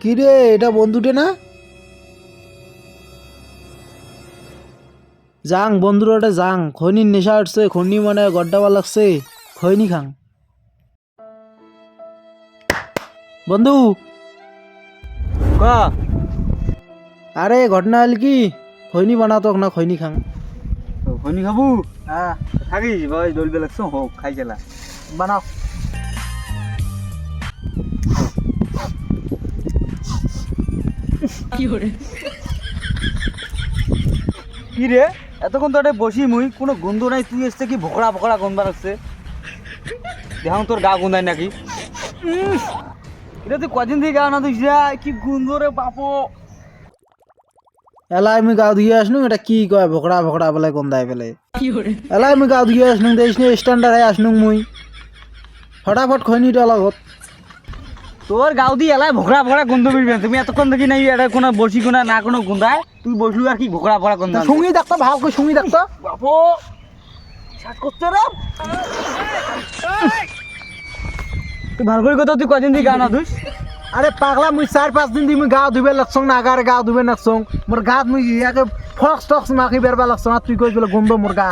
কি রে এটা বন্ধুটে না? যাং বন্ধুর ওটা যাং খৈনির নেশা উঠছে খৈনি মানে গড্ডাবা লাগছে। খৈনি খাং। বন্ধু! ক? আরে ঘটনা হল কি? খৈনি বানাতো না খৈনি খাং। খনি খাব? হ্যাঁ থাকিস ভাই দলবে লাগছো হোক খাই গেলা। বানাও। কি রে এতক্ষণ তো বসি মুই কোনো গন্ধ নাই তুই এসছে কি ভোকড়া ভোকড়া গন্ধ লাগছে? দেখাম তোর গা গন্ধাই নাকি? এটা তুই কদিন থেকে গা না তুই কি গন্ধ রে বাপো! এলা আমি গাও ধুয়ে আসনু এটা কি কয় ভকড়া ভকড়া বলে গন্ধাই ফেলে। এলা আমি গাও ধুয়ে আসনু দেখিস নি স্ট্যান্ডার্ড হয়ে আসনু মুই। ফটাফট খৈনিটা লগত। তোর গাও দিয়ে এলাই ভোকড়া ভোকড়া গন্ধ বেরবে। তুমি এতক্ষণ দেখি নাই এটা কোনো বসি কোনা না কোনো গন্ধায় তুই বসলু আর কি ভোকড়া ভোকড়া গন্ধ। শুঙি দেখতো ভালকৈ শুঙি দেখতো বাপো শ্বাস করছে রে? তুই ভালো করে কথা তুই কদিন থেকে গা না ধুস? আরে পাগলা মুই চার পাঁচ দিন দি মুই গা ধুবে লাগছং না আগারে গাও ধুবে লাগছং। মোর গাত মুই ইয়াকে ফক্স টক্স মাখি বেরবা লাগছং আর তুই কইস বলে গন্ধ মোর গা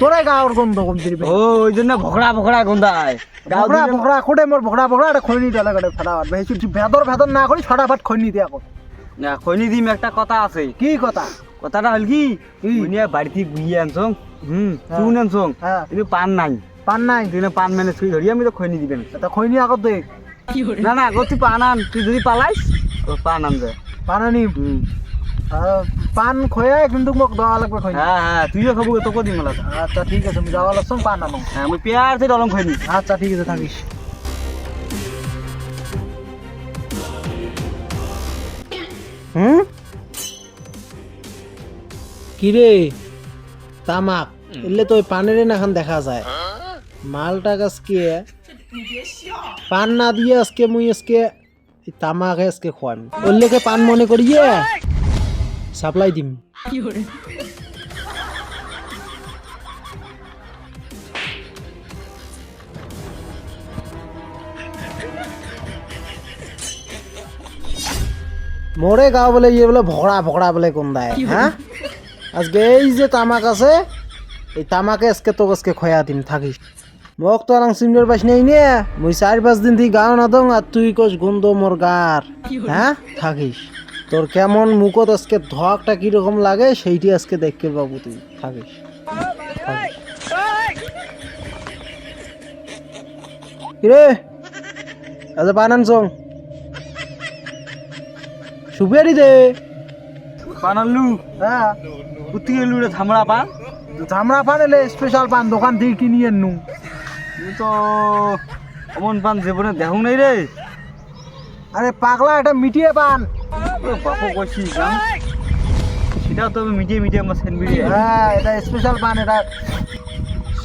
তোরে গাওর গন্ধ কম দিবি ও ওই জন্য ভোকড়া ভোকড়া গন্ধায় ভকড়া ভকড়া কোটে মোর ভকড়া ভকড়া এটা খৈনি ডালে গড়ে ফটাফট বেশি ভেদর ভেদর না করি ফটাফট খৈনি দিয়া কর না খৈনি দিম একটা কথা আছে। কি কথা? কথাটা হল কি? বুনিয়া বাড়িতে গুইয়ে আনছং। হুম। চুন আনছং। হ্যাঁ কিন্তু পান নাই। পান নাই? তুই পান ম্যানেজ করে ধরি আমি তো খৈনি দিবেন এটা খৈনি আগত দে। না না আগত তুই পান আন। তুই যদি পালাইস পান আন যায় পান আনি পান খয়াই কিন্তু মোক দেওয়া লাগবে খৈনি। হ্যাঁ হ্যাঁ তুইও খাব তোকে দিম মেলা আচ্ছা ঠিক আছে আমি যাওয়া লাগছং পান আনো। হ্যাঁ আমি পেয়ার থেকে অলম খৈনি। আচ্ছা ঠিক আছে থাকিস। হুম? কিরে তামাক এলে তো ওই পানের নাখান দেখা যায়। মালটা আজকে পান না দিয়ে আজকে মুই আজকে তামাক আজকে খোয়াম ওর পান মনে করিয়ে সাপ্লাই দিম। মোরে গাও বলে ইয়ে বলে ভকড়া ভকড়া বলে কোন দায় হ্যাঁ? আজকে এই যে তামাক আছে এই তামাকে আজকে তো আজকে খয়া দিন থাকিস। মোক তো আরাং সিমনের পাস নেই নে? মুই চার পাঁচ দিন থেকে গাও না দং আর তুই কস গন্ধ মোর গার হ্যাঁ? থাকিস। তোর কেমন মুখত আজকে ধকটা কীরকম লাগে সেইটি আজকে দেখতে পাবো তুই। থাকিস। কিরে? আজ পান আনছং। সুপিয়ারি দে। আনলু? হ্যাঁ। কুত্তি গেলু রে ধামড়া পান? ধামড়া পান এলে স্পেশাল পান দোকান থেকে কিনি আনু তো অমন পান জীবনে দেখো নাই রে। আরে পাগলা এটা মিটিয়ে পান। বাপু কইছি যাম সেটাও তো মিডিয়ে মিডিয়ে আমার হ্যাঁ এটা স্পেশাল পান এটা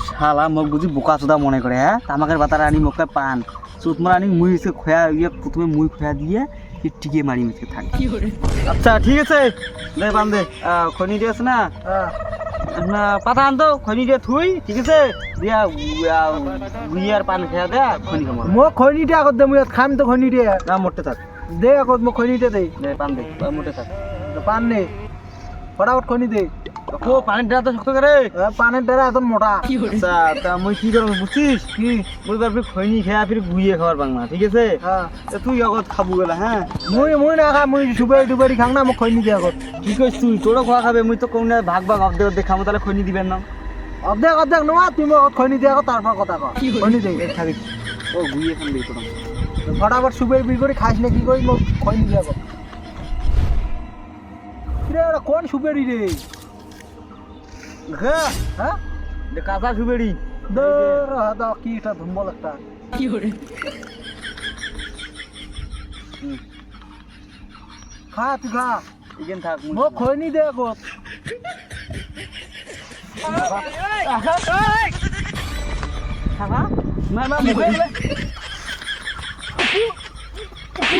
শালা মোক বুঝি বোকা চোদা মনে করে হ্যাঁ তামাকের বাতারা আনি মোকে পান চুত মারা আনি মুই এসে খোয়া ইয়ে প্রথমে মুই খোয়া দিয়ে টিকে মারি মেছে থাকি আচ্ছা ঠিক আছে দে পান দে। আহ, খনি দিয়ে আছে না। না, পাতা আনতো খনি দিয়ে থুই ঠিক আছে। দিয়া গুই আর পান খেয়া দে খনি খামো খৈনিটা? আগত দে মই খাম তো খৈনি দিয়ে না মরতে থাক। দে আগত মোক খৈনিটা দে দে পান দে মরতে থাক। পান নে। ফটাফট খৈনি দে। ও পানির ড্রা তো শক্ত করে এ, পানের দ্বারা এত মোটা আচ্ছা তা মুই কি করব বুঝছিস কি? মুই বার খৈনি খেয়া ফির গুইয়ে খাবার বাংলা ঠিক আছে? হ্যাঁ তুই আগত খাব গেলা হ্যাঁ মুই মুই না খা মুই সুপারি খাং না মোক খৈনি দে আগত। কি কইস তুই? তোরও খাওয়া খাবে মুই তো কোন ভাগ ভাগ অর্ধেক অর্ধেক খাব তাহলে খৈনি দিবেন না। অর্ধেক অর্ধেক নোয়া আগত খৈনি দে আগত তারপর কথা কর খৈনি দে। থাকি ও গুইয়ে খান দিই তোরা ফটাফট সুপারি বিল করে খাইস না কি করি দে আগত কিরে কোন সুপারি রে হ্যাঁ হ্যাঁ দে কাঁচা সুবেড়ি দর কি এটা ধুম্বল একটা খা তুই খা এখান থাক দে বলে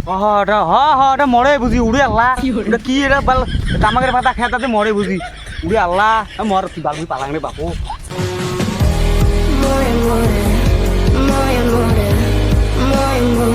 এটা হ হ এটা মরে বুঝি উড়ে আল্লাহ। এটা কি এটা বাল তামাকের পাতা খেতাতে মরে বুঝি উড়ে আল্লাহ মর বাবু পালাং রে বাপু? And more, more